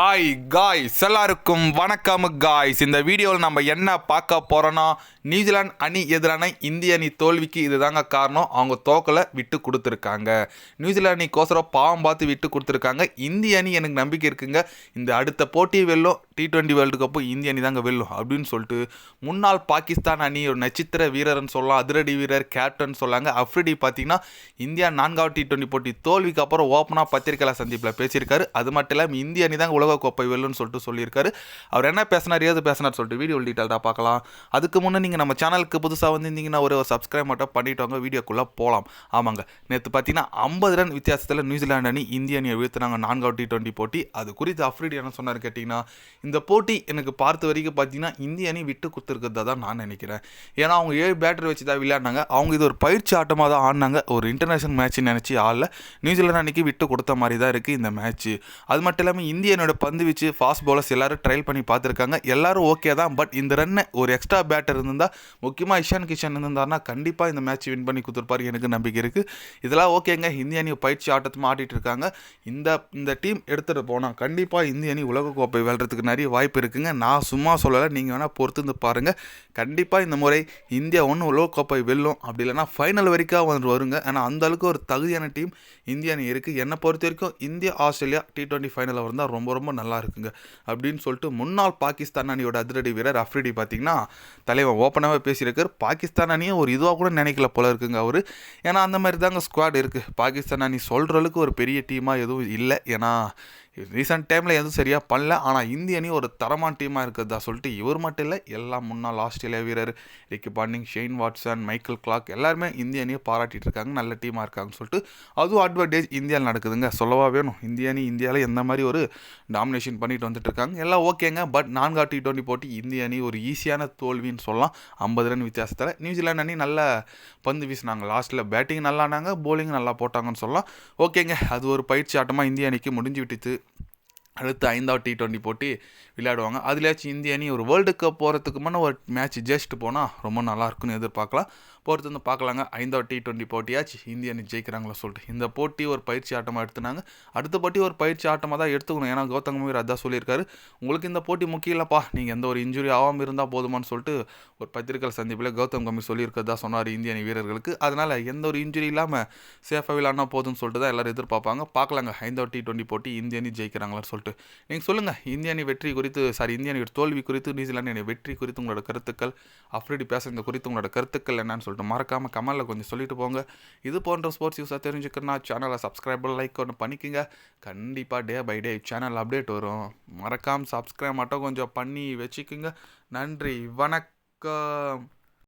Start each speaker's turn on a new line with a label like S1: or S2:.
S1: Hi guys எல்லாருக்கும் வணக்கம் guys இந்த வீடியோவில் நம்ம என்ன பார்க்க போகிறோன்னா நியூசிலாந்து அணி எதிரான இந்திய அணி தோல்விக்கு இதுதாங்க காரணம். அவங்க தோக்கலை விட்டு கொடுத்துருக்காங்க. நியூசிலாந்து அணிக்கோசரம் பாவம் பார்த்து விட்டு கொடுத்துருக்காங்க. இந்திய அணி எனக்கு நம்பிக்கை இருக்குங்க. இந்த அடுத்த போட்டியை வெல்லும் டி டுவெண்ட்டி வேர்ல்டு கப்பு இந்திய அணி தாங்க வெல்லும் அப்படின்னு சொல்லிட்டு முன்னாள் பாகிஸ்தான் அணி ஒரு நட்சத்திர வீரர்னு சொல்லலாம் அதிரடி வீரர் கேப்டன் சொல்லாங்க. அஃப்ரிடி பார்த்தீங்கன்னா இந்தியா நான்காவது டி டுவெண்ட்டி போட்டி தோல்விக்கு அப்புறம் ஓப்பனாக பத்திரிகையாளர் சந்திப்பில் பேசியிருக்காரு. அது மட்டும் இல்லாமல் இந்திய அணி உலக உலகக்கோப்பை வெல்லுன்னு சொல்லிட்டு சொல்லியிருக்காரு. அவர் என்ன பேசினார் ஏது பேசினார் சொல்லிட்டு வீடியோ டீட்டெயில்டாக பார்க்கலாம். அதுக்கு முன்னே நீங்கள் நம்ம சேனலுக்கு புதுசாக வந்திருந்தீங்கன்னா ஒரு சப்ஸ்கிரைப் மட்டும் பண்ணிட்டு வாங்க வீடியோக்குள்ளே போகலாம் ஆமாங்க நேற்று பார்த்தீங்கன்னா ஐம்பது ரன் வித்தியாசத்தில் நியூசிலாந்து அணி இந்திய அணியை வீழ்த்தினாங்க நான்காவது டி டுவெண்ட்டி போட்டி. அது குறித்து அஃப்ரிடி என்ன சொன்னார் கேட்டிங்கன்னா இந்த போட்டி எனக்கு பார்த்த வரைக்கும் பார்த்தீங்கன்னா இந்திய அணி விட்டு கொடுத்துருக்கிறதா தான் நான் நினைக்கிறேன். ஏன்னா அவங்க ஏழு பேட்டர் வச்சு தான் விளையாடினாங்க. அவங்க இது ஒரு பயிற்சி ஆட்டமாக தான் ஆடினாங்க. ஒரு இன்டர்நேஷனல் மேட்ச் நினச்சி ஆடல. நியூசிலாந்து அன்னைக்கு விட்டு கொடுத்த மாதிரி தான் இருக்குது இந்த மேட்ச்சு அது மட்டும் இல்லாமல் இந்தியனோட பந்து வச்சு ஃபாஸ்ட் பவுலர்ஸ் எல்லோரும் ட்ரையல் பண்ணி பார்த்துருக்காங்க. எல்லோரும் ஓகே தான். பட் இந்த ரன்னை ஒரு எக்ஸ்ட்ரா பேட்டர் இருந்தால் முக்கியமாக இஷான் கிஷன் இருந்தார்னா கண்டிப்பாக இந்த மேட்ச் வின் பண்ணி கொடுத்துருப்பாரு எனக்கு நம்பிக்கை இருக்குது இதெல்லாம் ஓகேங்க இந்திய அணி பயிற்சி ஆட்டத்துமா ஆடிட்டு இருக்காங்க. இந்த இந்த டீம் எடுத்துகிட்டு போனால் கண்டிப்பாக இந்திய அணி உலகக்கோப்பை வெல்றதுக்கு நிறைய வாய்ப்பு இருக்குங்க. நான் சும்மா சொல்லலை. நீங்கள் வேணால் பொறுத்து வந்து பாருங்கள் கண்டிப்பாக இந்த முறை இந்தியா ஒன்று உலகக்கோப்பை வெல்லும். அப்படி இல்லைன்னா ஃபைனல் வரைக்கும் வந்து வருங்க. ஆனால் அந்த அளவுக்கு ஒரு தகுதியான டீம் இந்தியா அணி இருக்குது என்னை பொறுத்த வரைக்கும் இந்தியா ஆஸ்திரேலியா டி டுவெண்ட்டி ஃபைனலில் வந்தால் ரொம்ப ரொம்ப நல்லா இருக்குங்க. அப்படின்னு சொல்லிட்டு முன்னாள் பாகிஸ்தான் அணியோட அதிரடி வீரர் அஃப்ரிடி பார்த்தீங்கன்னா தலைவன் ஓப்பனாகவே பேசியிருக்கார். பாகிஸ்தான் அணியும் ஒரு இதுவாக கூட நினைக்கல போல இருக்குங்க அவர். ஏன்னா அந்த மாதிரி தாங்க ஸ்குவாட் இருக்குது பாகிஸ்தான் அணி சொல்கிற அளவுக்கு ஒரு பெரிய டீமாக எதுவும் இல்லை. ஏன்னா ரீசெண்ட் டைமில் எதுவும் சரியாக பண்ணல. ஆனால் இந்திய அணி ஒரு தரமான டீமாக இருக்கிறதா சொல்லிட்டு இவர் மட்டும் இல்லை எல்லாம் முன்னாள் ஆஸ்திரேலியா வீரர் Ricky Ponting Shane Watson Michael Clarke எல்லாருமே இந்திய அணியை பாராட்டிட்டு இருக்காங்க நல்ல டீமாக இருக்காங்கன்னு சொல்லிட்டு அதுவும் அட்வான்டேஜ் இந்தியாவில் நடக்குதுங்க. சொல்லவா வேணும். இந்திய அணி இந்தியாவில் எந்த மாதிரி ஒரு டாமினேஷன் பண்ணிட்டு வந்துட்டு இருக்காங்க. எல்லாம் ஓகேங்க பட் நான்கா டி டுவெண்ட்டி போட்டி இந்திய அணி ஒரு ஈஸியான தோல்வின்னு சொல்லலாம். ஐம்பது ரன் வித்தியாசத்தில் நியூசிலாந்து அணி நல்ல பந்து வீசினாங்க. லாஸ்ட்டில் பேட்டிங் நல்லா ஆனாங்க போலிங் நல்லா போட்டாங்கன்னு சொல்லலாம். ஓகேங்க அது ஒரு பயிற்சி ஆட்டமாக இந்திய அணிக்கு முடிஞ்சு விட்டுச்சு. அடுத்து ஐந்தாவது டி ட்வெண்ட்டி போட்டி விளையாடுவாங்க. அதுலேயாச்சும் இந்திய அணி ஒரு வேர்ல்டு கப் போகிறதுக்கு முன்னே ஒரு மேட்ச் ஜெயிச்சுட்டு போனால் ரொம்ப நல்லாயிருக்குன்னு எதிர்பார்க்கலாம். பொறுத்து வந்து பார்க்கலாங்க. ஐந்தாவது டி ட்வெண்ட்டி போட்டியாச்சு. இந்திய அணி ஜெயிக்கிறாங்களா சொல்லிட்டு. இந்த போட்டி ஒரு பயிற்சி ஆட்டமாக எடுத்துனாங்க. அடுத்த போட்டி ஒரு பயிற்சி ஆட்டமாக தான் எடுத்துக்கணும். ஏன்னா கௌதம் கம்பீர் அதான் சொல்லியிருக்காரு. உங்களுக்கு இந்த போட்டி முக்கியம் இல்லைப்பா. நீங்கள் எந்த ஒரு இன்ஜுரி ஆகாமல் இருந்தால் போதுமான்னு சொல்லிட்டு ஒரு பத்திரிகை சந்திப்பில் கௌதம் கம்பீர் சொல்லியிருக்கிறதா சொன்னார் இந்திய அணி வீரர்களுக்கு. அதனால் எந்த ஒரு இன்ஜுரி இல்லாமல் சேஃபாக விளாட்னா போதும்னு சொல்லிட்டு தான் எல்லோரும் எதிர்பார்ப்பாங்க. பார்க்கலாங்க. ஐந்தாவது டி டுவெண்ட்டி போட்டி இந்திய அணி ஜெயிக்கிறாங்களான்னு சொல்லிட்டு. நீங்கள் சொல்லுங்கள் இந்திய அணி வெற்றி குறித்து சாரி இந்திய அணியோட தோல்வி குறித்து நியூசிலாந்து அணி வெற்றி குறித்து உங்களோட கருத்துக்கள் அஃப்ரிடி பேசுறது குறித்து உங்களோட கருத்துக்கள் என்னன்னு சொல்லிட்டு மறக்காமல் கமலில் கொஞ்சம் சொல்லிட்டு போங்க. இது போன்ற ஸ்போர்ட்ஸ் யூஸாக தெரிஞ்சுக்கணும்னா சேனலை சப்ஸ்கிரைப் லைக் ஒன்று பண்ணிக்கோங்க. கண்டிப்பாக day by day channel update வரும். மறக்காமல் சப்ஸ்கிரைப் மட்டும் கொஞ்சம் பண்ணி வச்சுக்கோங்க. நன்றி வணக்கம்.